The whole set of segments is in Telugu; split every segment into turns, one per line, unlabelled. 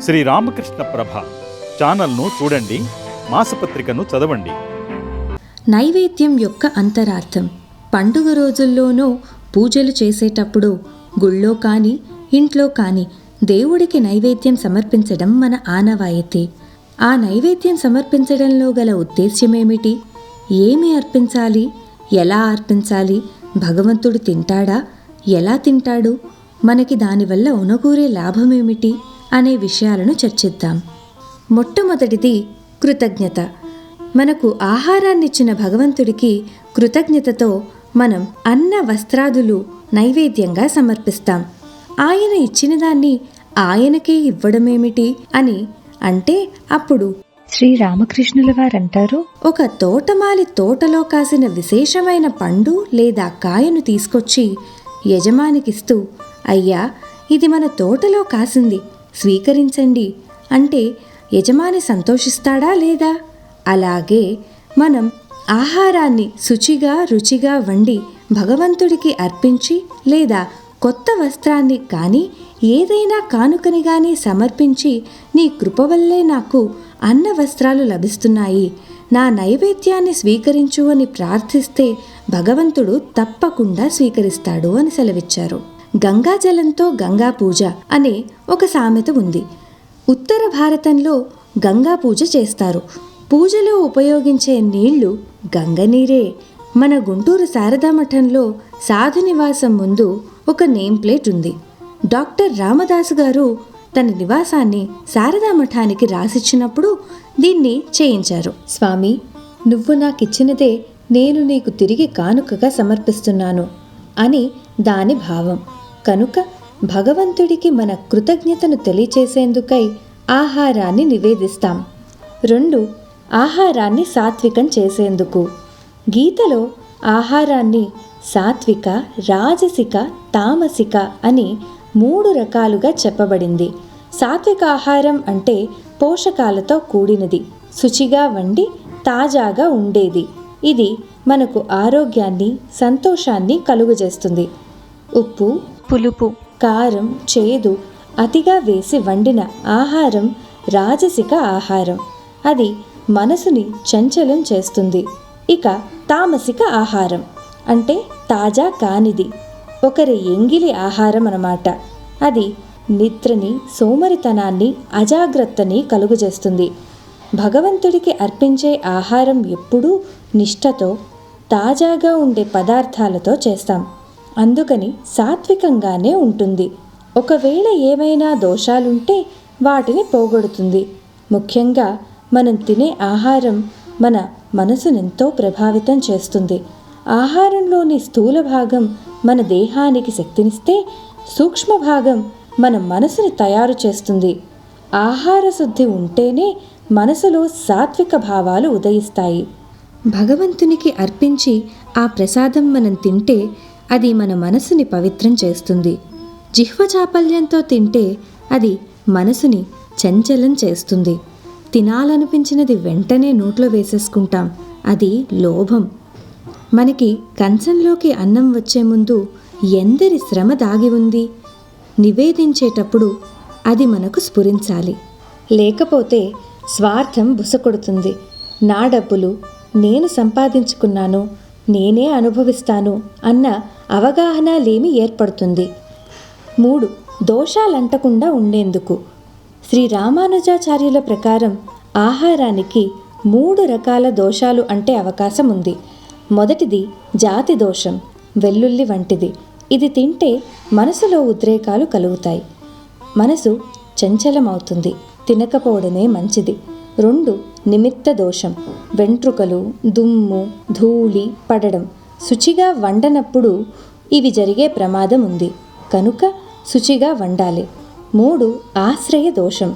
శ్రీ రామకృష్ణ ప్రభ ఛానల్ను చూడండి మాసపత్రికను చదవండి.
నైవేద్యం యొక్క అంతరార్థం. పండుగ రోజుల్లోనూ పూజలు చేసేటప్పుడు గుళ్ళో కానీ ఇంట్లో కానీ దేవుడికి నైవేద్యం సమర్పించడం మన ఆనవాయితీ. ఆ నైవేద్యం సమర్పించడంలో గల ఉద్దేశ్యమేమిటి? ఏమి అర్పించాలి? ఎలా అర్పించాలి? భగవంతుడు తింటాడా? ఎలా తింటాడు? మనకి దానివల్ల ఉనగూరే లాభమేమిటి? అనే విషయాలను చర్చిద్దాం. మొట్టమొదటిది కృతజ్ఞత. మనకు ఆహారాన్నిచ్చిన భగవంతుడికి కృతజ్ఞతతో మనం అన్న వస్త్రాదులు నైవేద్యంగా సమర్పిస్తాం. ఆయన ఇచ్చిన దాన్ని ఆయనకే ఇవ్వడమేమిటి అని అంటే అప్పుడు శ్రీరామకృష్ణుల వారంటారు? ఒక తోటమాలి తోటలో కాసిన విశేషమైన పండు లేదా కాయను తీసుకొచ్చి యజమానికిస్తూ అయ్యా ఇది మన తోటలో కాసింది. స్వీకరించండి. అంటే యజమాని సంతోషిస్తాడా లేదా? అలాగే మనం ఆహారాన్ని శుచిగా రుచిగా వండి భగవంతుడికి అర్పించి లేదా కొత్త వస్త్రాన్ని కానీ ఏదైనా కానుకని కానీ సమర్పించి నీ కృప వల్లే నాకు అన్న వస్త్రాలు లభిస్తున్నాయి. నా నైవేద్యాన్ని స్వీకరించు అని ప్రార్థిస్తే భగవంతుడు తప్పకుండా స్వీకరిస్తాడు అని సెలవిచ్చారు. గంగాజలంతో గంగా పూజ అనే ఒక సామెత ఉంది. ఉత్తర భారతంలో గంగా పూజ చేస్తారు. పూజలో ఉపయోగించే నీళ్ళు గంగనీరే మన గుంటూరు శారదా మఠంలో సాధు నివాసం ముందు ఒక నేమ్ ప్లేట్ ఉంది. డాక్టర్ రామదాసు గారు తన నివాసాన్ని శారదా మఠానికి రాసిచ్చినప్పుడు దీన్ని చేయించారు. స్వామి నువ్వు నాకిచ్చినదే నేను నీకు తిరిగి కానుకగా సమర్పిస్తున్నాను అని దాని భావం. కనుక భగవంతుడికి మన కృతజ్ఞతను తెలియచేసేందుకై ఆహారాన్ని నివేదిస్తాం. రెండు ఆహారాన్ని సాత్వికం చేసేందుకు. గీతలో ఆహారాన్ని సాత్విక రాజసిక తామసిక అని మూడు రకాలుగా చెప్పబడింది. సాత్విక ఆహారం అంటే పోషకాలతో కూడినది. శుచిగా వండి తాజాగా ఉండేది. ఇది మనకు ఆరోగ్యాన్ని సంతోషాన్ని కలుగజేస్తుంది. ఉప్పు పులుపు కారం చేదు అతిగా వేసి వండిన ఆహారం రాజసిక ఆహారం. అది మనసుని చంచలం చేస్తుంది. ఇక తామసిక ఆహారం. అంటే తాజా కానిది. ఒకరి ఎంగిలి ఆహారం అన్నమాట. అది నిద్రని సోమరితనాన్ని అజాగ్రత్తని కలుగజేస్తుంది. భగవంతుడికి అర్పించే ఆహారం ఎప్పుడూ నిష్ఠతో తాజాగా ఉండే పదార్థాలతో చేస్తాం. అందుకని సాత్వికంగానే ఉంటుంది. ఒకవేళ ఏమైనా దోషాలుంటే వాటిని పోగొడుతుంది. ముఖ్యంగా మనం తినే ఆహారం మన మనసునెంతో ప్రభావితం చేస్తుంది. ఆహారంలోని స్థూల భాగం మన దేహానికి శక్తినిస్తే సూక్ష్మ భాగం మన మనసుని తయారు చేస్తుంది. ఆహార శుద్ధి ఉంటేనే మనసులో సాత్విక భావాలు ఉదయిస్తాయి. భగవంతునికి అర్పించి ఆ ప్రసాదం మనం తింటే అది మన మనసుని పవిత్రం చేస్తుంది. జిహ్వ చాపల్యంతో తింటే అది మనసుని చంచలం చేస్తుంది. తినాలనిపించినది వెంటనే నోట్లో వేసేసుకుంటాం. అది లోభం. మనకి కంచంలోకి అన్నం వచ్చే ముందు ఎందరి శ్రమ దాగి ఉంది? నివేదించేటప్పుడు అది మనకు స్ఫురించాలి. లేకపోతే స్వార్థం బుసకొడుతుంది నా డబ్బులు నేను సంపాదించుకున్నాను. నేనే అనుభవిస్తాను అన్న అవగాహన లేమి ఏర్పడుతుంది. మూడు దోషాలంటకుండా ఉండేందుకు. శ్రీ రామానుజాచార్యుల ప్రకారం ఆహారానికి మూడు రకాల దోషాలు అంటే అవకాశం ఉంది. మొదటిది జాతి దోషం వెల్లుల్లి వంటిది. ఇది తింటే మనసులో ఉద్రేకాలు కలుగుతాయి. మనసు చంచలమవుతుంది తినకపోవడమే మంచిది. రెండు నిమిత్త దోషం. వెంట్రుకలు దుమ్ము ధూళి పడడం. శుచిగా వండనప్పుడు ఇవి జరిగే ప్రమాదం ఉంది. కనుక శుచిగా వండాలి. మూడు ఆశ్రయ దోషం.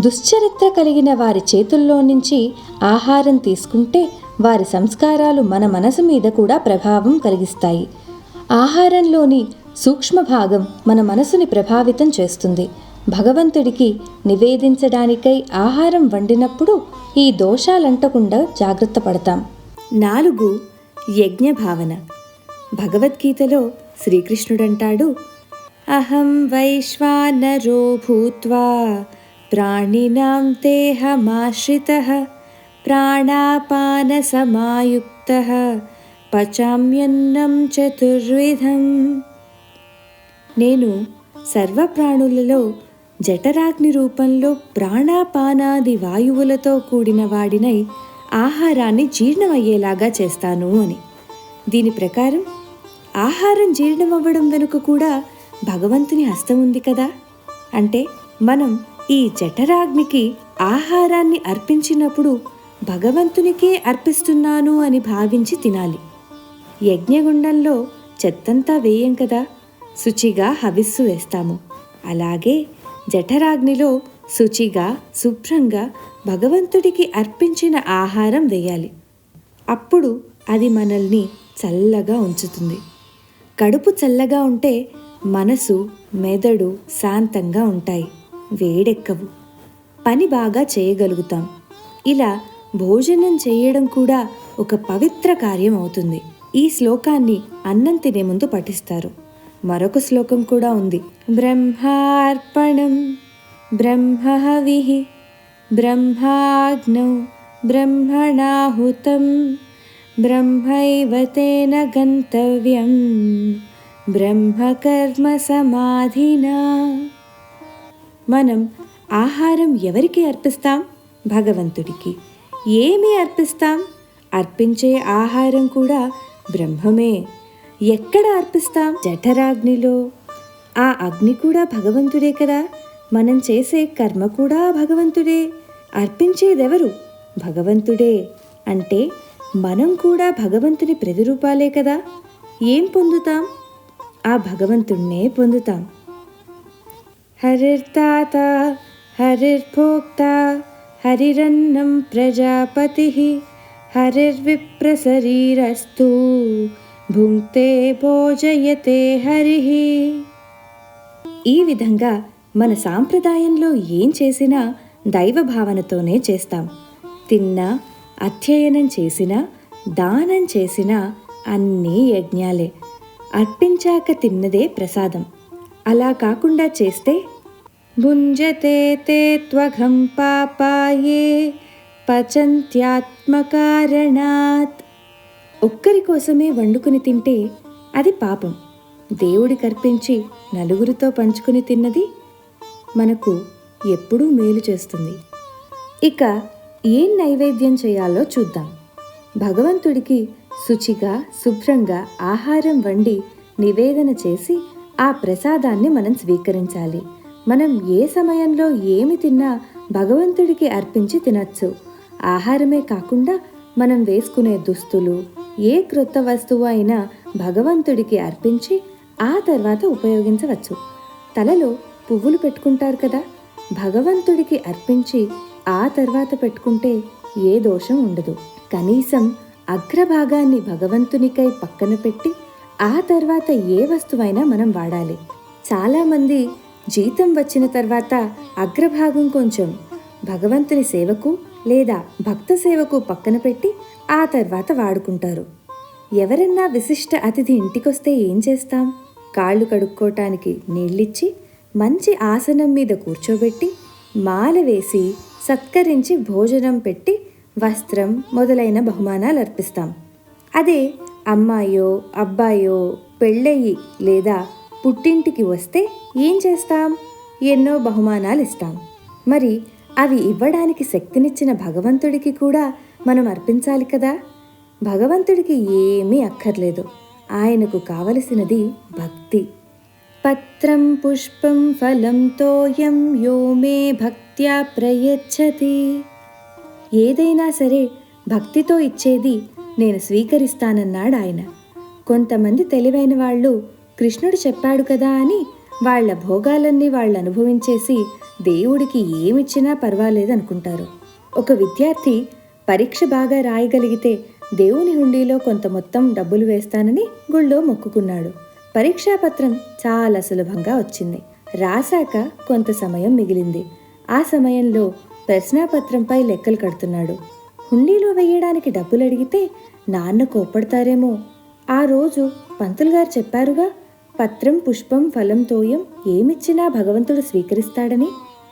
దుశ్చరిత్ర కలిగిన వారి చేతుల్లో నుంచి ఆహారం తీసుకుంటే వారి సంస్కారాలు మన మనసు మీద కూడా ప్రభావం కలిగిస్తాయి. ఆహారంలోని సూక్ష్మ భాగం మన మనసుని ప్రభావితం చేస్తుంది. భగవంతుడికి నివేదించడానికై ఆహారం వండినప్పుడు ఈ దోషాలంటకుండా జాగ్రత్త పడతాం. నాలుగు యజ్ఞ భావన. భగవద్గీతలో శ్రీకృష్ణుడంటాడు అహం వైశ్వానరో భూత్వా ప్రాణినాం దేహమాశ్రిత ప్రాణాపాన సమాయుక్త పచామ్యన్నం చతుర్విధం. నేను సర్వప్రాణులలో జఠరాగ్ని రూపంలో ప్రాణాపానాది వాయువులతో కూడిన వాడినై ఆహారాన్ని జీర్ణమయ్యేలాగా చేస్తాను అని. దీని ప్రకారం ఆహారం జీర్ణమవ్వడం వెనుక కూడా భగవంతుని హస్తం ఉంది కదా? అంటే మనం ఈ జఠరాగ్నికి ఆహారాన్ని అర్పించినప్పుడు భగవంతునికే అర్పిస్తున్నాను అని భావించి తినాలి. యజ్ఞగుండంలో చెత్తంతా వేయం కదా? శుచిగా హవిస్సు వేస్తాము. అలాగే జఠరాగ్నిలో శుచిగా శుభ్రంగా భగవంతుడికి అర్పించిన ఆహారం వేయాలి. అప్పుడు అది మనల్ని చల్లగా ఉంచుతుంది. కడుపు చల్లగా ఉంటే మనసు మెదడు శాంతంగా ఉంటాయి. వేడెక్కవు. పని బాగా చేయగలుగుతాం. ఇలా భోజనం చేయడం కూడా ఒక పవిత్ర కార్యం అవుతుంది. ఈ శ్లోకాన్ని అన్నం తినే ముందు పఠిస్తారు. మరొక శ్లోకం కూడా ఉంది. బ్రహ్మార్పణం బ్రహ్మహవి బ్రహ్మాగ్నౌ బ్రహ్మణాహుతం బ్రహ్మైవతేన గంతవ్యం బ్రహ్మకర్మ సమాధిన. మనం ఆహారం ఎవరికి అర్పిస్తాం? భగవంతుడికి. ఏమి అర్పిస్తాం? అర్పించే ఆహారం కూడా బ్రహ్మమే. ఎక్కడ అర్పిస్తాం? జఠరాగ్నిలో. ఆ అగ్ని కూడా భగవంతుడే కదా. మనం చేసే కర్మ కూడా భగవంతుడే. అర్పించేదెవరు? భగవంతుడే. అంటే మనం కూడా భగవంతుని ప్రతిరూపాలే కదా. ఏం పొందుతాం? ఆ భగవంతుణ్ణే పొందుతాం. హరిర్తాత హరిర్భోక్త హరిరన్నం ప్రజాపతి హరిర్విప్రశరీరస్తు భుంక్తే భోజయతే హరిహి ఈ విధంగా మన సాంప్రదాయంలో ఏం చేసినా దైవ భావనతోనే చేస్తాం. తిన్నా అధ్యయనం చేసినా దానం చేసినా అన్నీ యజ్ఞాలే. అర్పించాక తిన్నదే ప్రసాదం. అలా కాకుండా చేస్తే? భుంజతే తే త్వఘం పాపాయే పచంత్యాత్మకారణాత్. ఒక్కరి కోసమే వండుకుని తింటే అది పాపం. దేవుడి కర్పించి నలుగురితో పంచుకుని తిన్నది మనకు ఎప్పుడూ మేలు చేస్తుంది. ఇక ఏం నైవేద్యం చేయాలో చూద్దాం. భగవంతుడికి శుచిగా శుభ్రంగా ఆహారం వండి నివేదన చేసి ఆ ప్రసాదాన్ని మనం స్వీకరించాలి. మనం ఏ సమయంలో ఏమి తిన్నా భగవంతుడికి అర్పించి తినచ్చు. ఆహారమే కాకుండా మనం వేసుకునే దుస్తులు ఏ క్రొత్త వస్తువు అయినా భగవంతుడికి అర్పించి ఆ తర్వాత ఉపయోగించవచ్చు. తలలో పువ్వులు పెట్టుకుంటారు కదా భగవంతుడికి అర్పించి ఆ తర్వాత పెట్టుకుంటే ఏ దోషం ఉండదు. కనీసం అగ్రభాగాన్ని భగవంతునికై పక్కన పెట్టి ఆ తర్వాత ఏ వస్తువైనా మనం వాడాలి. చాలామంది జీతం వచ్చిన తర్వాత అగ్రభాగం కొంచెం భగవంతుని సేవకు లేదా భక్త సేవకు పక్కన పెట్టి ఆ తర్వాత వాడుకుంటారు. ఎవరన్నా విశిష్ట అతిథి ఇంటికొస్తే ఏం చేస్తాం? కాళ్ళు కడుక్కోటానికి నీళ్ళిచ్చి మంచి ఆసనం మీద కూర్చోబెట్టి మాల వేసి సత్కరించి భోజనం పెట్టి వస్త్రం మొదలైన బహుమానాలు అర్పిస్తాం. అదే అమ్మాయో అబ్బాయో పెళ్ళయి లేదా పుట్టింటికి వస్తే ఏం చేస్తాం? ఎన్నో బహుమానాలు ఇస్తాం. మరి అవి ఇవ్వడానికి శక్తినిచ్చిన భగవంతుడికి కూడా మనం అర్పించాలి కదా? భగవంతుడికి ఏమీ అక్కర్లేదు. ఆయనకు కావలసినది భక్తి. పత్రం పుష్పం ఫలం తోయం యో మే భక్త్యా ప్రయచ్చతి. ఏదైనా సరే భక్తితో ఇచ్చేది నేను స్వీకరిస్తానన్నాడు ఆయన. కొంతమంది తెలివైన వాళ్ళు కృష్ణుడు చెప్పాడు కదా అని వాళ్ళ భోగాలన్నీ వాళ్ళు అనుభవించేసి దేవుడికి ఏమిచ్చినా పర్వాలేదు అనుకుంటారు ఒక విద్యార్థి పరీక్ష బాగా రాయగలిగితే దేవుని హుండీలో కొంత మొత్తం డబ్బులు వేస్తానని గుళ్ళో మొక్కుకున్నాడు. పరీక్షాపత్రం చాలా సులభంగా వచ్చింది. రాశాక కొంత సమయం మిగిలింది. ఆ సమయంలో ప్రశ్నాపత్రంపై లెక్కలు కడుతున్నాడు. హుండీలో వేయడానికి డబ్బులు అడిగితే నాన్న కోప్పడతారేమో. ఆ రోజు పంతులు గారు చెప్పారుగా పత్రం పుష్పం ఫలం తోయం ఏమిచ్చినా భగవంతుడు స్వీకరిస్తాడని.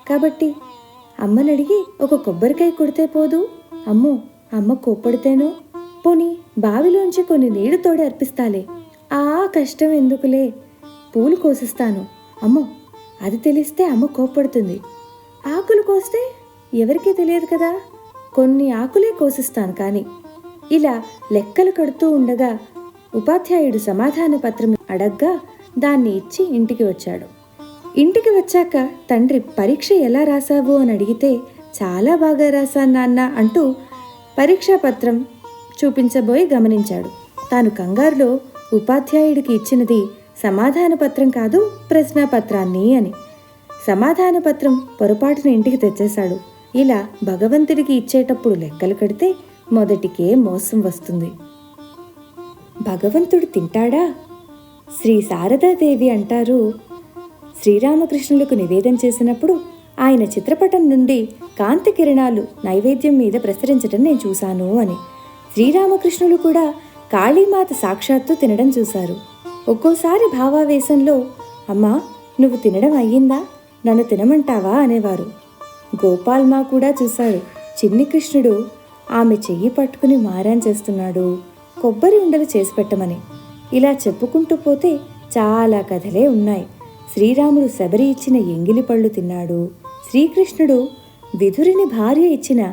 కాబట్టి అమ్మనడిగి ఒక కొబ్బరికాయ కొడితే పోదు. అమ్మో అమ్మ కోప్పడితేనో? పోనీ బావిలోంచి కొన్ని నీళ్ళు తోడి అర్పిస్తాలే. ఆ కష్టం ఎందుకులే? పూలు కోసిస్తాను. అమ్మో అది తెలిస్తే అమ్మ కోప్పడుతుంది. ఆకులు కోస్తే ఎవరికీ తెలియదు కదా? కొన్ని ఆకులే కోసిస్తాను కానీ. ఇలా లెక్కలు కడుతూ ఉండగా ఉపాధ్యాయుడు సమాధాన పత్రం అడగ్గా దాన్ని ఇచ్చి ఇంటికి వచ్చాడు. ఇంటికి వచ్చాక తండ్రి పరీక్ష ఎలా రాశావు? అని అడిగితే చాలా బాగా రాశాను నాన్న అంటూ పరీక్షా పత్రం చూపించబోయి గమనించాడు. తాను కంగారులో ఉపాధ్యాయుడికి ఇచ్చినది సమాధాన పత్రం కాదు ప్రశ్నాపత్రాన్ని అని. సమాధాన పత్రం పొరపాటున ఇంటికి తెచ్చేశాడు. ఇలా భగవంతుడికి ఇచ్చేటప్పుడు లెక్కలు కడితే మొదటికే మోసం వస్తుంది. భగవంతుడు తింటాడా? శ్రీ శారదాదేవి అంటారు. శ్రీరామకృష్ణులకు నివేదన చేసినప్పుడు ఆయన చిత్రపటం నుండి కాంతి కిరణాలు నైవేద్యం మీద ప్రసరించడం నేను చూశాను అని. శ్రీరామకృష్ణులు కూడా కాళీమాత సాక్షాత్తు తినడం చూశారు. ఒక్కోసారి భావావేశంలో అమ్మా నువ్వు తినడం అయ్యిందా? నన్ను తినమంటావా? అనేవారు. గోపాల్మా కూడా చూశాడు చిన్ని కృష్ణుడు ఆమె చెయ్యి పట్టుకుని మారాన్ చేస్తున్నాడు. కొబ్బరి ఉండలు చేసి పెట్టమని. ఇలా చెప్పుకుంటూ పోతే చాలా కథలే ఉన్నాయి. శ్రీరాముడు శబరి ఇచ్చిన ఎంగిలి పళ్ళు తిన్నాడు. శ్రీకృష్ణుడు విధురిని భార్య ఇచ్చిన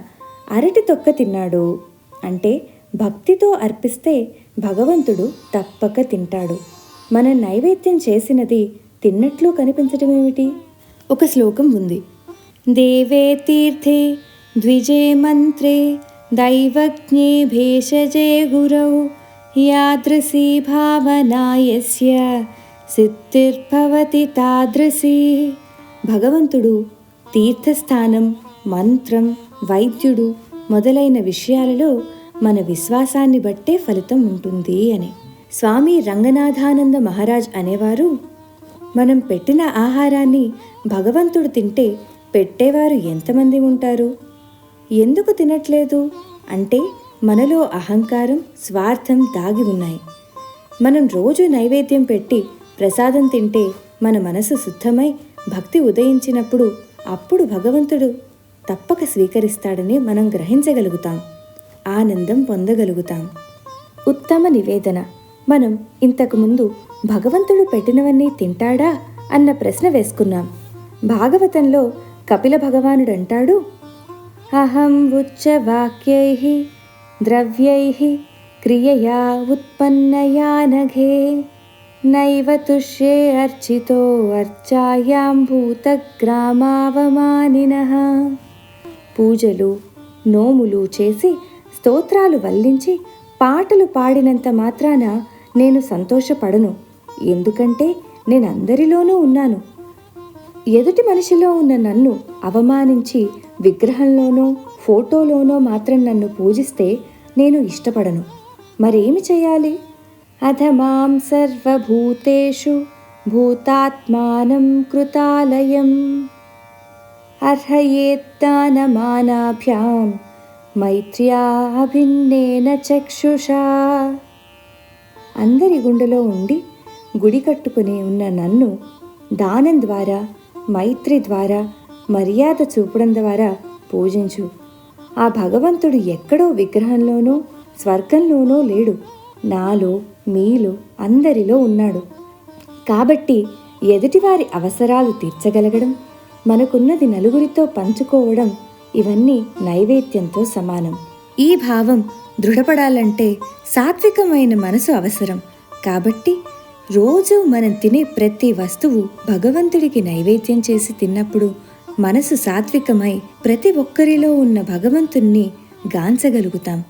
అరటి తొక్క తిన్నాడు. అంటే భక్తితో అర్పిస్తే భగవంతుడు తప్పక తింటాడు. మన నైవేద్యం చేసినది తిన్నట్లు కనిపించటమేమిటి? ఒక శ్లోకం ఉంది. దేవే తీర్థే ద్విజే మంత్రే దైవజ్ఞే భేషజే గురౌ యాదృశీ భావనా యస్య సిద్ధిర్భవతి తాదృశీ. భగవంతుడు తీర్థస్థానం మంత్రం వైద్యుడు మొదలైన విషయాలలో మన విశ్వాసాన్ని బట్టే ఫలితం ఉంటుంది అని. స్వామి రంగనాథానంద మహారాజ్ అనేవారు మనం పెట్టిన ఆహారాన్ని భగవంతుడు తింటే పెట్టేవారు ఎంతమంది ఉంటారు? ఎందుకు తినట్లేదు? అంటే మనలో అహంకారం స్వార్థం దాగి ఉన్నాయి. మనం రోజు నైవేద్యం పెట్టి ప్రసాదం తింటే మన మనసు శుద్ధమై భక్తి ఉదయించినప్పుడు అప్పుడు భగవంతుడు తప్పక స్వీకరిస్తాడని మనం గ్రహించగలుగుతాం. ఆనందం పొందగలుగుతాం. ఉత్తమ నివేదన. మనం ఇంతకుముందు భగవంతుడు పెట్టినవన్నీ తింటాడా అన్న ప్రశ్న వేసుకున్నాం. భాగవతంలో కపిల భగవానుడు అంటాడు అహం ఉచ్చవాక్యై ద్రవ్యై క్రియయా ఉత్పన్నయానఘే నైవ తుష్యే అర్చితో అర్చాయాం భూతగ్రామావమానినః. పూజలు నోములు చేసి స్తోత్రాలు వల్లించి పాటలు పాడినంత మాత్రాన నేను సంతోషపడను. ఎందుకంటే నేను అందరిలోనూ ఉన్నాను. ఎదుటి మనిషిలో ఉన్న నన్ను అవమానించి విగ్రహంలోనో ఫోటోలోనో మాత్రం నన్ను పూజిస్తే నేను ఇష్టపడను. మరేమి చేయాలి? అధమాం సర్వభూతేషు భూతాత్మానం కృతాలయం. అర్హయేత్తానమానాభ్యాం మైత్ర్యా అభిన్నేన చక్షుషా. అందరి గుండెలో ఉండి గుడి కట్టుకుని ఉన్న నన్ను దానం ద్వారా మైత్రి ద్వారా మర్యాద చూపడం ద్వారా పూజించు. ఆ భగవంతుడు ఎక్కడో విగ్రహంలోనో స్వర్గంలోనో లేడు. నాలో మీలో అందరిలో ఉన్నాడు. కాబట్టి ఎదుటివారి అవసరాలు తీర్చగలగడం మనకున్నది నలుగురితో పంచుకోవడం ఇవన్నీ నైవేద్యంతో సమానం. ఈ భావం దృఢపడాలంటే సాత్వికమైన మనసు అవసరం. కాబట్టి రోజు మనం తినే ప్రతి వస్తువు భగవంతుడికి నైవేద్యం చేసి తిన్నప్పుడు మనసు సాత్వికమై ప్రతి ఒక్కరిలో ఉన్న భగవంతుణ్ణి గాంచగలుగుతాం.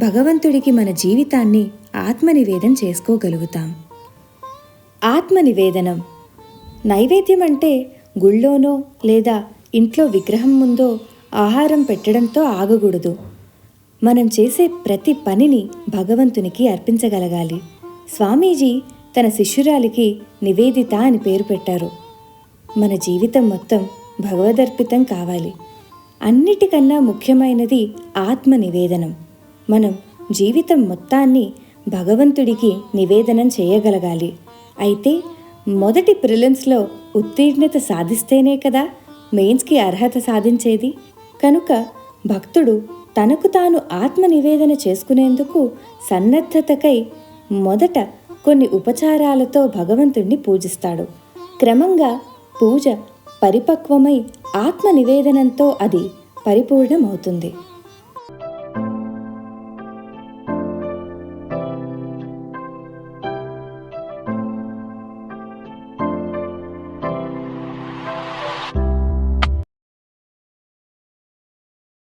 భగవంతుడికి మన జీవితాన్ని ఆత్మనివేదం చేసుకోగలుగుతాం. ఆత్మనివేదనం. నైవేద్యం అంటే గుళ్ళోనో లేదా ఇంట్లో విగ్రహం ముందో ఆహారం పెట్టడంతో ఆగకూడదు. మనం చేసే ప్రతి పనిని భగవంతునికి అర్పించగలగాలి. స్వామీజీ తన శిష్యురాలికి నివేదిత అని పేరు పెట్టారు. మన జీవితం మొత్తం భగవదర్పితం కావాలి. అన్నిటికన్నా ముఖ్యమైనది ఆత్మ నివేదనం మనం జీవితం మొత్తాన్ని భగవంతుడికి నివేదనం చేయగలగాలి. అయితే మొదటి ప్రిలిమ్స్లో ఉత్తీర్ణత సాధిస్తేనే కదా మెయిన్స్కి అర్హత సాధించేది. కనుక భక్తుడు తనకు తాను ఆత్మ నివేదన చేసుకునేందుకు సన్నద్ధతకై మొదట కొన్ని ఉపచారాలతో భగవంతుణ్ణి పూజిస్తాడు. క్రమంగా పూజ పరిపక్వమై ఆత్మ నివేదనంతో అది పరిపూర్ణమవుతుంది.